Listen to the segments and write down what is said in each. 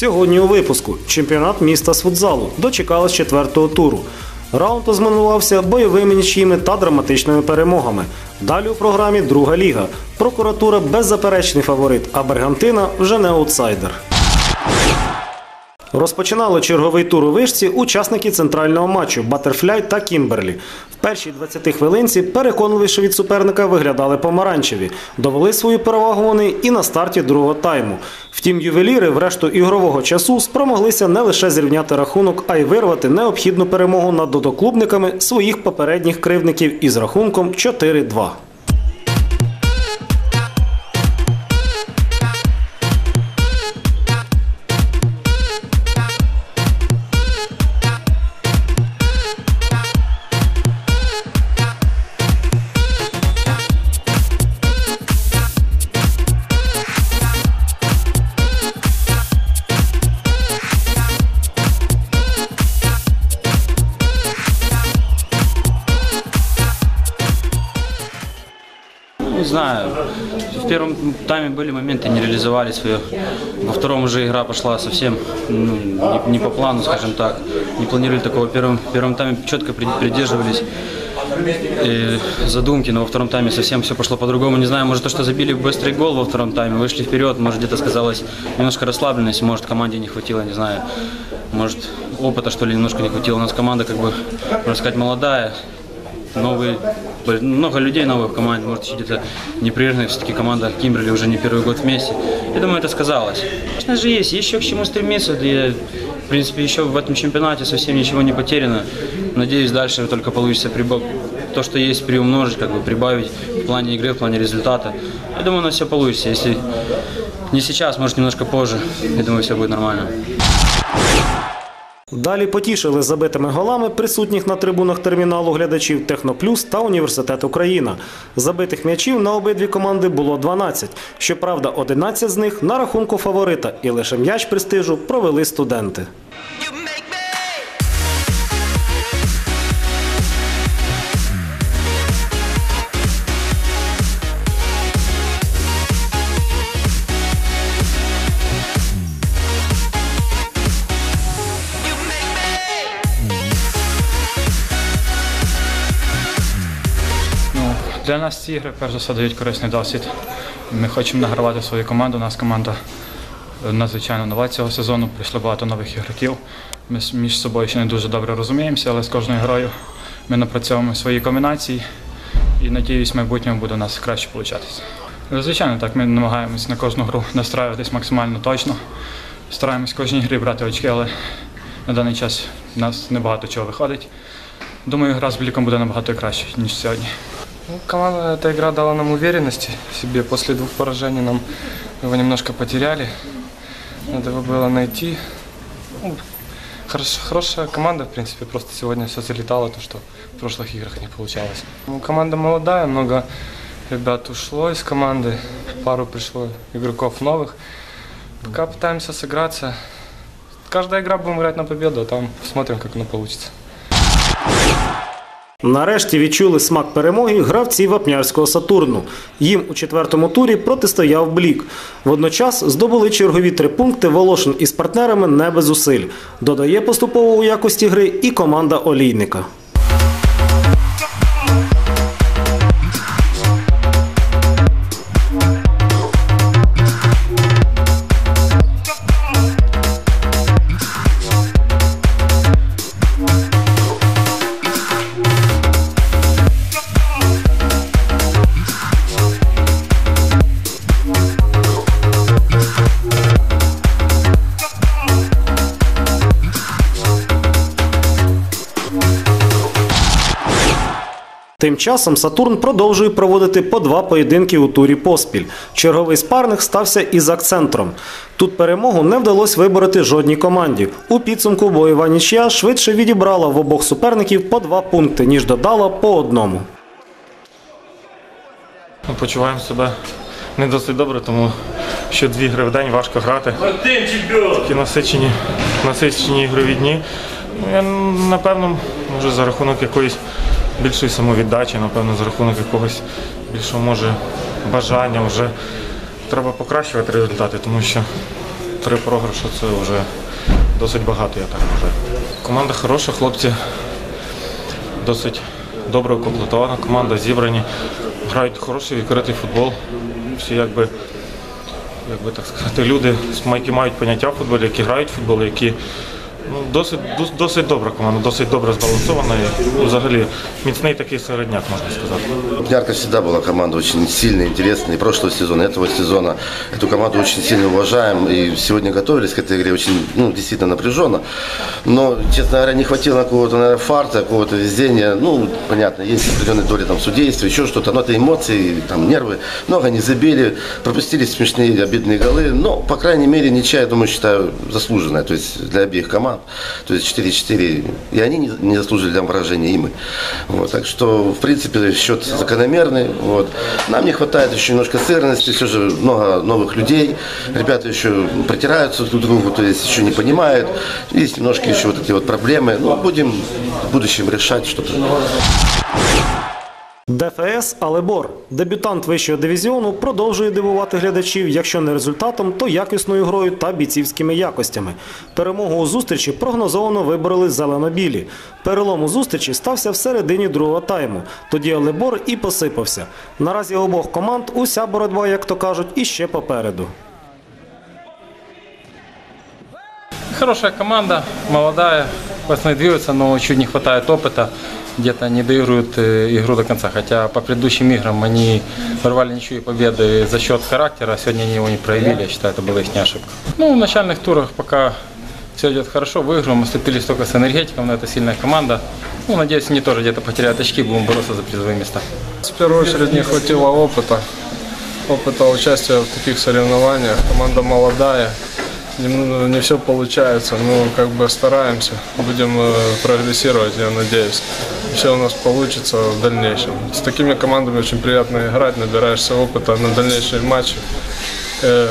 Сьогодні у випуску чемпіонат міста з футзалу дочекалась четвертого туру. Раунд озманувався бойовими нічіями та драматичними перемогами. Далі у програмі Друга ліга. Прокуратура беззаперечний фаворит, а Бергантина вже не аутсайдер. Розпочинали черговий тур у вишці учасники центрального матчу Батерфляй та Кімберлі. В першій 20 хвилинці переконливіше від суперника виглядали помаранчеві. Довели свою перевагу вони і на старті другого тайму. Втім, ювеліри в решту ігрового часу спромоглися не лише зрівняти рахунок, а й вирвати необхідну перемогу над додоклубниками своїх попередніх кривдників із рахунком 4-2. Знаю. В первом тайме были моменты, не реализовали свое. Во втором уже игра пошла совсем ну, не, не по плану, скажем так. Не планировали такого. В первом, в первом тайме четко при- придерживались э, задумки, но во втором тайме совсем все пошло по-другому. Не знаю, может то, что забили быстрый гол во втором тайме, вышли вперед, может где-то сказалась немножко расслабленность, может команде не хватило, не знаю. Может опыта что ли немножко не хватило. У нас команда как бы, можно сказать, молодая, новые, много людей новых команде, может, где-то непрерывная все-таки команда Кимберли уже не первый год вместе. Я думаю, это сказалось. Конечно же, есть еще к чему стремиться. Я, в принципе, еще в этом чемпионате совсем ничего не потеряно. Надеюсь, дальше только получится прибав- то, что есть, приумножить, как бы прибавить в плане игры, в плане результата. Я думаю, у нас все получится. Если не сейчас, может, немножко позже. Я думаю, все будет нормально. Далі потішили забитими голами присутніх на трибунах терміналу глядачів Техноплюс та Університет Україна. Забитих м'ячів на обидві команди було 12. Щоправда, 11 з них на рахунку фаворита, і лише м'яч престижу провели студенти. Для нас ці ігри перш за все дають корисний досвід. Ми хочемо награвати свою команду. У нас команда е, надзвичайно нова цього сезону. Прийшло багато нових ігроків. Ми між собою ще не дуже добре розуміємося, але з кожною грою ми напрацьовуємо свої комбінації і надіюсь, в майбутньому буде у нас краще получатися. Звичайно, так ми намагаємось на кожну гру настраюватись максимально точно. Стараємось кожній грі брати очки, але на даний час в нас небагато чого виходить. Думаю, гра з Бліком буде набагато краще, ніж сьогодні. Ну, команда, эта игра дала нам уверенности в себе. После двух поражений нам его немножко потеряли. Надо его было найти. Ну, хорош- хорошая команда, в принципе, просто сегодня все залетало, то, что в прошлых играх не получалось. Ну, команда молодая, много ребят ушло из команды, пару пришло игроков новых. Пока пытаемся сыграться. Каждая игра будем играть на победу, а там посмотрим, как оно получится. Нарешті відчули смак перемоги гравці Вапнярського Сатурну. Їм у четвертому турі протистояв Блік. Водночас здобули чергові три пункти Волошин із партнерами не без зусиль. Додає поступово у якості гри і команда Олійника. Тим часом Сатурн продовжує проводити по два поєдинки у турі поспіль. Черговий спарник стався із акцентром. Тут перемогу не вдалося вибороти жодній команді. У підсумку бойова нічия швидше відібрала в обох суперників по два пункти, ніж додала по одному. Ми почуваємо себе не досить добре, тому що дві гри в день важко грати. Такі насичені, насичені ігрові дні. Ну, я напевно, може за рахунок якоїсь більшої самовіддачі, напевно, за рахунок якогось більшого може бажання вже треба покращувати результати, тому що три програші це вже досить багато, я так вважаю. Команда хороша, хлопці досить добре укомплектована, команда зібрані, грають хороший відкритий футбол. Всі якби, якби так сказати, люди, які мають поняття в футболі, які грають в футбол, які ну, досить, дос- досить добра команда, досить добре збалансована і взагалі міцний такий середняк, можна сказати. Ярко всегда была команда очень сильная, интересная. И прошлого сезона, и этого сезона. Эту команду очень сильно уважаем. И сегодня готовились к этой игре очень, ну, действительно напряженно. Но, честно говоря, не хватило какого-то, наверное, фарта, какого-то везения. Ну, понятно, есть определенные доли там судейства, еще что-то. Но это эмоции, там, нервы. Много не забили, пропустили смешные, обидные голы. Но, по крайней мере, ничья, я думаю, считаю, заслуженная. То есть для обеих команд. То есть 4-4. И они не, заслужили для поражения, и мы. Вот, так что, в принципе, счет закономерный. Вот. Нам не хватает еще немножко сырности, все же много новых людей. Ребята еще притираются друг к другу, то есть еще не понимают. Есть немножко еще вот эти вот проблемы. Но будем в будущем решать что-то. ДФС Алебор, дебютант вищого дивізіону, продовжує дивувати глядачів, якщо не результатом, то якісною грою та бійцівськими якостями. Перемогу у зустрічі прогнозовано вибороли зелено-білі. Перелом у зустрічі стався в середині другого тайму. Тоді Алебор і посипався. Наразі обох команд уся боротьба, як то кажуть, іще попереду. Хорошая команда, молодая, пацаны двигаются, но чуть не хватает опыта Где-то не доигрывают э, игру до конца. Хотя по предыдущим играм они порвали ничью и победы за счет характера, а сегодня они его не проявили. Я считаю, это была их ошибка. Ну, в начальных турах пока все идет хорошо. Выигрываем, оступились только с энергетиком, но это сильная команда. Ну, надеюсь, они тоже где-то потеряют очки, будем бороться за призовые места. В первую очередь не хватило опыта, опыта участия в таких соревнованиях. Команда молодая, не, все получается, но как бы стараемся, будем э, прогрессировать, я надеюсь. Все у нас получится в дальнейшем. С такими командами очень приятно играть, набираешься опыта на дальнейшие матчи. Э,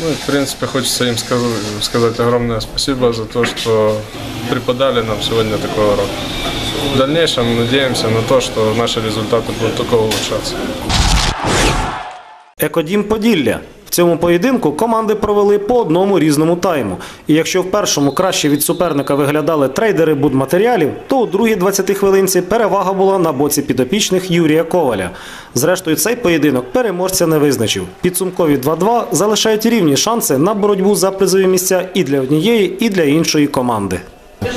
ну в принципе хочется им сказать, сказать огромное спасибо за то, что преподали нам сегодня такой урок. В дальнейшем надеемся на то, что наши результаты будут только улучшаться. Екодім Поділля. В цьому поєдинку команди провели по одному різному тайму. І якщо в першому краще від суперника виглядали трейдери будматеріалів, то у другій 20 хвилинці перевага була на боці підопічних Юрія Коваля. Зрештою, цей поєдинок переможця не визначив. Підсумкові 2-2 залишають рівні шанси на боротьбу за призові місця і для однієї, і для іншої команди.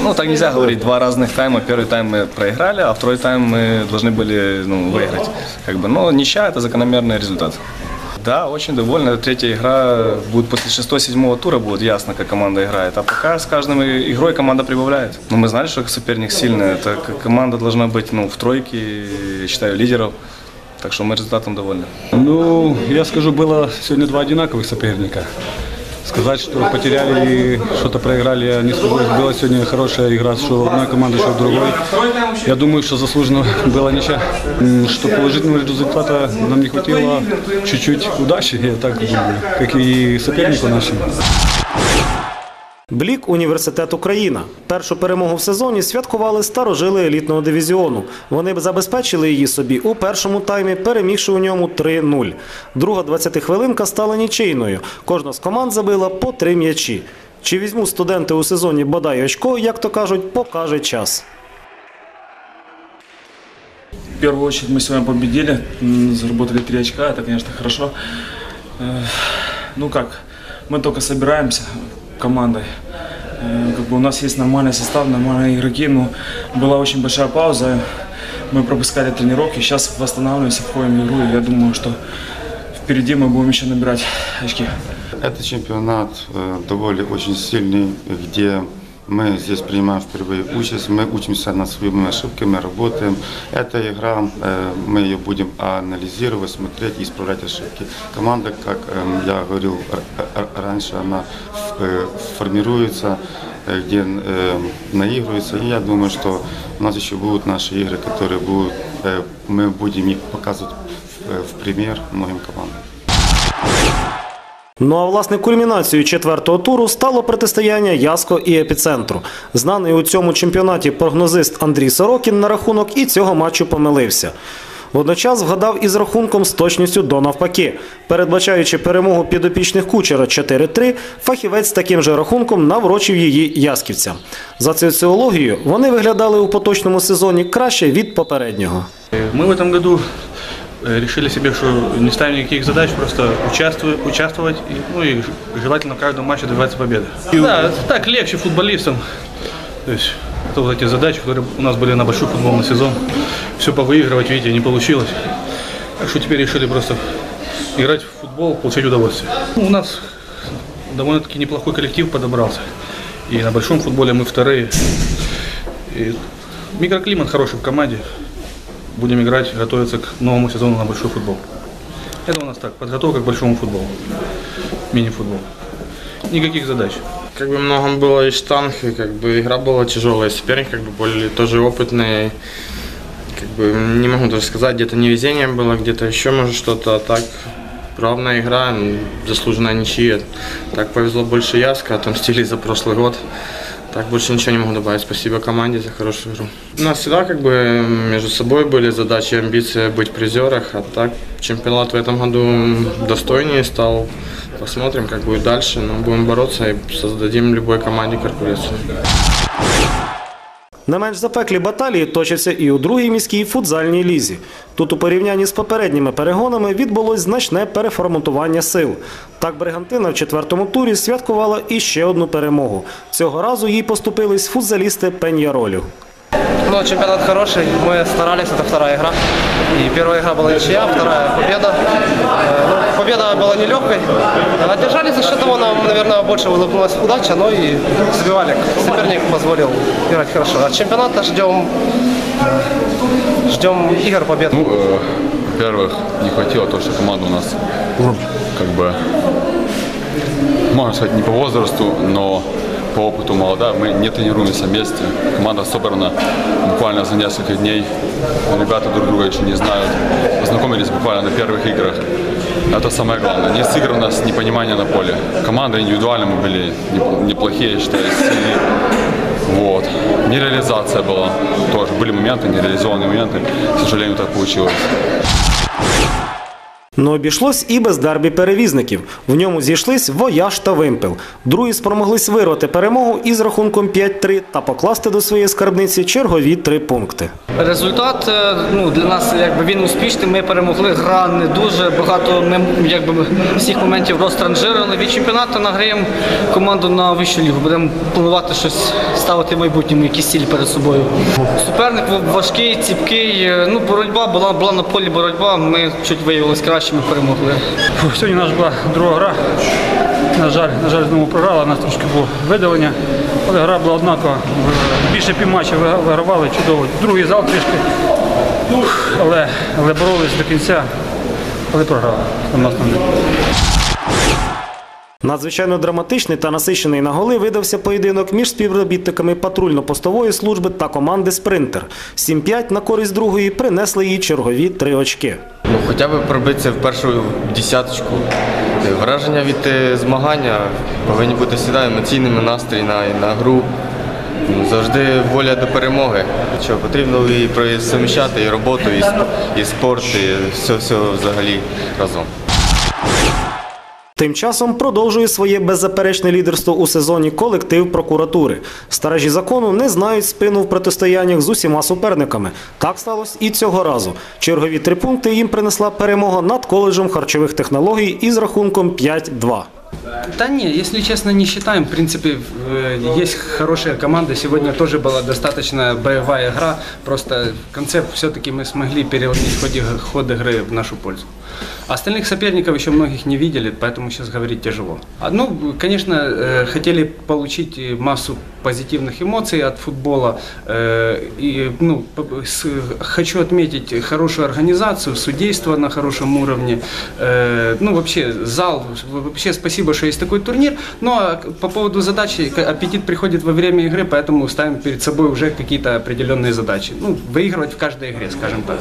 Ну, так нельзя говорить, два разных тайма. Первый тайм мы проиграли, а второй тайм мы должны были ну, выиграть. Как бы, но ничья – это закономерный результат. Да, очень довольна. Третья игра будет после шестого-седьмого тура, будет ясно, как команда играет. А пока с каждой игрой команда прибавляет. Но мы знали, что соперник сильный. Это к- команда должна быть ну, в тройке, я считаю, лидеров. Так что мы результатом довольны. Ну, я скажу, было сегодня два одинаковых соперника. Сказать, что потеряли и что-то проиграли, я не скажу. Была сегодня хорошая игра, что одной команды, что другой. Я думаю, что заслуженно была ничья. М, Что положительного результата нам не хватило чуть-чуть удачи, я так думаю, как и сопернику нашему. Блік університет Україна. Першу перемогу в сезоні святкували старожили елітного дивізіону. Вони б забезпечили її собі у першому таймі, перемігши у ньому 3-0. Друга 20 хвилинка стала нічийною. Кожна з команд забила по три м'ячі. Чи візьмуть студенти у сезоні бодай очко, як то кажуть, покаже час. В первую очередь мы сегодня победили, м, заработали три очка, это, конечно, хорошо. Э, Ну как, мы только собираемся командой. Э, Как бы у нас есть нормальный состав, нормальные игроки, но была очень большая пауза, мы пропускали тренировки, сейчас восстанавливаемся, входим в игру, и я думаю, что впереди мы будем еще набирать очки. Это чемпионат э, довольно очень сильный, где мы здесь принимаем впервые участь, мы учимся над своими ошибками, работаем. Эта игра, э, мы ее будем анализировать, смотреть и исправлять ошибки. Команда, как эм, я говорил раньше, она формируется, э, где э, наигрывается. И я думаю, что у нас еще будут наши игры, которые будут, э, мы будем их показывать в, в пример многим командам. Ну а власне кульмінацією четвертого туру стало протистояння Яско і епіцентру. Знаний у цьому чемпіонаті прогнозист Андрій Сорокін на рахунок і цього матчу помилився. Водночас вгадав із рахунком з точністю до навпаки. Передбачаючи перемогу підопічних кучера 4-3, фахівець з таким же рахунком наврочив її ясківцям. За соціологією вони виглядали у поточному сезоні краще від попереднього. Мы в этом году э, решили себе, что не ставим никаких задач, просто участвовать, участвовать и, ну и желательно в каждом матче добиваться победы. Да, это так легче футболистам. То есть это вот эти задачи, которые у нас были на большой футбольный сезон. Все повыигрывать, видите, не получилось. Так что теперь решили просто играть в футбол, получать удовольствие. Ну, у нас довольно-таки неплохой коллектив подобрался. И на большом футболе мы вторые. И микроклимат хороший в команде. Будем играть, готовиться к новому сезону на большой футбол. Это у нас так, подготовка к большому футболу. Мини-футбол. Никаких задач. Как бы много было и штанг, и как бы игра была тяжелая, соперник как бы более тоже опытный. Как бы не могу даже сказать, где-то невезение было, где-то еще может что-то, а так равная игра, заслуженная ничья. Так повезло больше Яска, отомстили за прошлый год. Так больше ничего не могу добавить. Спасибо команде за хорошую игру. У нас всегда как бы между собой были задачи, амбиции быть призерах, а так чемпионат в этом году достойнее стал. Посмотрим, как будет дальше, но будем бороться и создадим любой команде конкуренцию. Не менш запеклі баталії точаться і у другій міській футзальній лізі. Тут у порівнянні з попередніми перегонами відбулось значне переформатування сил. Так Бригантина в четвертому турі святкувала іще одну перемогу. Цього разу їй поступились футзалісти Пеньяролю. Ну, чемпионат хороший, мы старались, это вторая игра. И первая игра была ничья, вторая победа. Э, ну, победа была нелегкой. Держались за счет того, нам, наверное, больше улыбнулась удача, но и забивали. Соперник позволил играть хорошо. А чемпионата ждем, э, ждем игр побед. Ну, э, во-первых, не хватило то, что команда у нас как бы, можно сказать, не по возрасту, но по опыту молода. Мы не тренируемся вместе. Команда собрана буквально за несколько дней. Ребята друг друга еще не знают. Познакомились буквально на первых играх. Это самое главное. Не сыгранность, не понимание на поле. Команда индивидуально мы были неп- неплохие, я считаю. Вот. Нереализация была тоже. Были моменты, нереализованные моменты. К сожалению, так получилось. Не обійшлось і без дербі перевізників. В ньому зійшлись Вояж та Вимпел. Другі спромоглись вирвати перемогу із рахунком 5-3 та покласти до своєї скарбниці чергові три пункти. Результат е, ну, для нас якби він успішний. Ми перемогли гра не дуже багато. Ми якби всіх моментів розтранжирили. Від чемпіонату награємо команду на вищу лігу. Будемо планувати щось ставити в майбутньому, якісь цілі перед собою. Суперник важкий, ціпкий. е, Ну, боротьба була, була на полі боротьба. Ми чуть виявилися краще, ми перемогли. Фух, Сьогодні у нас була друга гра. На жаль, на жаль, знову програла, у нас трошки було видалення. Але гра була однакова. Більше півматча ви- вигравали чудово. Другий зал трішки. Ух, Але, але боролись до кінця, але програли. Надзвичайно драматичний та насичений на голи видався поєдинок між співробітниками патрульно-постової служби та команди Спринтер. 7-5 на користь другої принесли їй чергові три очки. Хоча б пробитися в першу десяточку. Враження від е, змагання повинні бути завжди емоційними настрій на, на гру. Завжди воля до перемоги. Що потрібно і совміщати і роботу, і спорт, і все, все взагалі разом. Тим часом продовжує своє беззаперечне лідерство у сезоні колектив прокуратури. Стражі закону не знають спину в протистояннях з усіма суперниками. Так сталося і цього разу. Чергові три пункти їм принесла перемога над коледжем харчових технологій із рахунком 5-2. Да не, если честно, не считаем. В принципе, э, есть хорошая команда. Сегодня тоже была достаточно боевая игра. Просто в конце все-таки мы смогли переломить ход, иг- ход игры в нашу пользу. Остальных соперников еще многих не видели, поэтому сейчас говорить тяжело. А, Ну, конечно, э, хотели получить э, массу позитивных эмоций от футбола. Э, И, ну, хочу отметить хорошую организацию, судейство на хорошем уровне. Ну, вообще, зал, вообще спасибо, что есть такой турнир. Ну, а по поводу задачи, аппетит приходит во время игры, поэтому ставим перед собой уже какие-то определенные задачи. Ну, выигрывать в каждой игре, скажем так.